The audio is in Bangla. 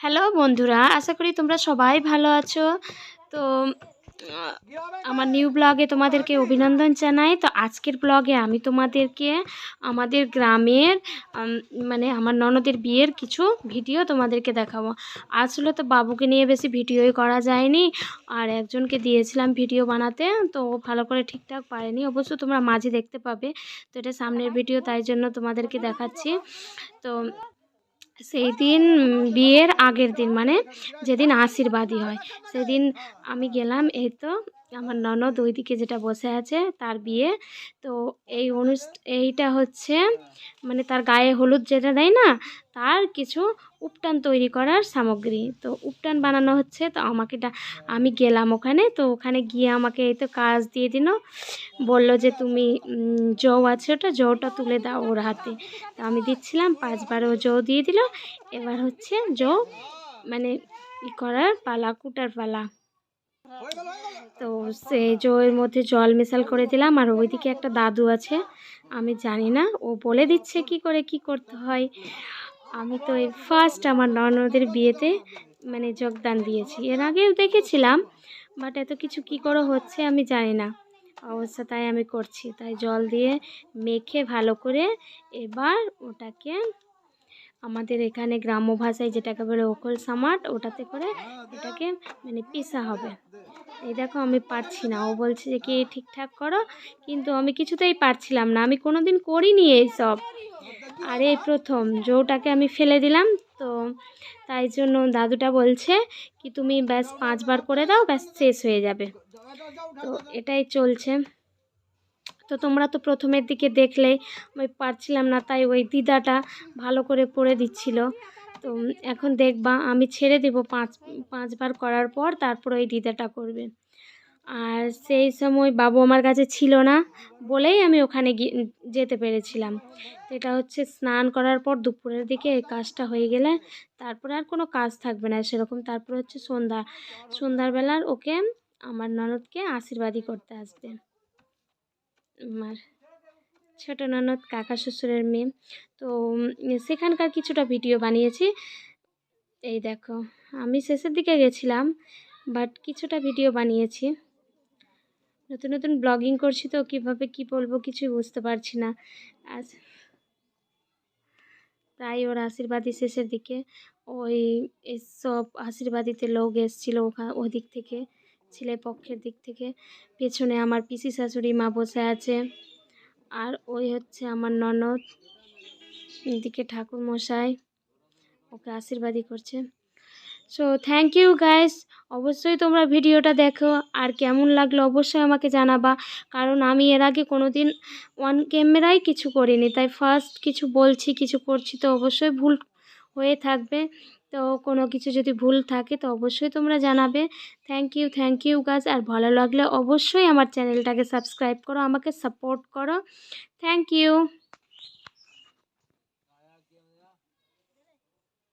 হ্যালো বন্ধুরা, আশা করি তোমরা সবাই ভালো আছো। তো, আমার নিউ ব্লগে তোমাদেরকে অভিনন্দন জানাই। তো আজকের ব্লগে আমি তোমাদেরকে আমাদের গ্রামের মানে আমার ননদের বিয়ের কিছু ভিডিও তোমাদেরকে দেখাবো। আসলে তো বাবুকে নিয়ে বেশি ভিডিওই করা যায়নি, আর একজনকে দিয়েছিলাম ভিডিও বানাতে, তো ও ভালো করে ঠিকঠাক পারেনি। অবশ্য তোমরা মাঝে দেখতে পাবে, তো এটা সামনের ভিডিও, তাই জন্য তোমাদেরকে দেখাচ্ছি। তো সেই দিন বিয়ের আগের দিন মানে যেদিন আশীর্বাদী হয় সেদিন আমি গেলাম এই তো আমার ননদ ওইদিকে যেটা বসে আছে তার বিয়ে। তো এই অনুষ্ঠা, এইটা হচ্ছে মানে তার গায়ে হলুদ যেটা দেয় না, তার কিছু উপটান তৈরি করার সামগ্রী। তো উপটান বানানো হচ্ছে, তো আমাকে আমি গেলাম ওখানে, তো ওখানে গিয়ে আমাকে এই তো কাজ দিয়ে দিল। বলল যে তুমি জৌ আছে ওটা জৌটা তুলে দাও ওর হাতে। তো আমি দিচ্ছিলাম, পাঁচবার ও জৌ দিয়ে দিল। এবার হচ্ছে জৌ মানে ই করার পালা, কুটার পালা। তো সেই জৌয়ের মধ্যে জল মেশাল করে দিলাম, আর ওইদিকে একটা দাদু আছে, আমি জানি না, ও বলে দিচ্ছে কি করে, কি করতে হয়। আমি তো এই ফার্স্ট আমার ননদের বিয়েতে মানে যোগদান দিয়েছি। এর আগেও দেখেছিলাম বাট এত কিছু কি করে হচ্ছে আমি জানি না। অবস্থা তাই আমি করছি। তাই জল দিয়ে মেখে ভালো করে এবার ওটাকে আমাদের এখানে গ্রাম্য ভাষায় যেটাকে বলে ওকল সামাট, ওটাতে করে এটাকে মানে পিসা হবে। এই দেখো আমি পারছি না। ও বলছে যে, কি ঠিকঠাক করো? কিন্তু আমি কিছুতেই পারছিলাম না। আমি কোনো দিন করিনি এইসব আর এই প্রথম, জৌটাকে আমি ফেলে দিলাম। তো তাই জন্য দাদুটা বলছে কি, তুমি ব্যাস পাঁচবার করে দাও, ব্যাস শেষ হয়ে যাবে। তো এটাই চলছে। তো তোমরা তো প্রথমের দিকে দেখলে আমি পারছিলাম না, তাই ওই দিদাটা ভালো করে করে দিচ্ছিল। তো এখন দেখবা, আমি ছেড়ে দেব পাঁচ, পাঁচবার করার পর তারপর ওই দিদাটা করবে। আর সেই সময় বাবু আমার কাছে ছিল না বলেই আমি ওখানে যেতে পেরেছিলাম। এটা হচ্ছে স্নান করার পর দুপুরের দিকে এই কাজটা হয়ে গেলে তারপরে আর কোনো কাজ থাকবে না সেরকম। তারপর হচ্ছে সন্ধ্যা সন্ধ্যাবেলার ওকে, আমার ননদকে আশীর্বাদী করতে আসবে। আমার ছোট ননদ কাকা শ্বশুরের মেয়ে। তো সেখানকার কিছুটা ভিডিও বানিয়েছি। এই দেখো, আমি শেষের দিকে গেছিলাম বাট কিছুটা ভিডিও বানিয়েছি। নতুন নতুন ব্লগিং করছি তো, কীভাবে কি বলব কিছুই বুঝতে পারছি না। আজ প্রায় ওর আশীর্বাদী শেষের দিকে। ওই সব আশীর্বাদীতে লোক এসেছিল ওখান ওদিক থেকে। ছেলে পক্ষের দিক থেকে পেছনে আমার পিসি শাশুড়ি মা বসে আছে। আর ওই হচ্ছে আমার ননদ। এদিকে ঠাকুর মশাই ওকে আশীর্বাদই করছে। সো থ্যাংক ইউ গাইস অবশ্যই তোমরা ভিডিওটা দেখো। আর কেমন লাগল অবশ্যই আমাকে জানাবা। কারণ আমি এর আগে কোনো দিন ওয়ান ক্যামেরাই কিছু করিনি। তাই ফার্স্ট কিছু বলছি, কিছু করছি তো অবশ্যই ভুল হয়ে থাকবে। তো কোনো কিছু যদি ভুল থাকে তো অবশ্যই তোমরা জানাবে। থ্যাংক ইউ থ্যাংক ইউ গাছ আর ভালো লাগলে অবশ্যই আমার চ্যানেলটাকে সাবস্ক্রাইব করো, আমাকে সাপোর্ট করো। Thank you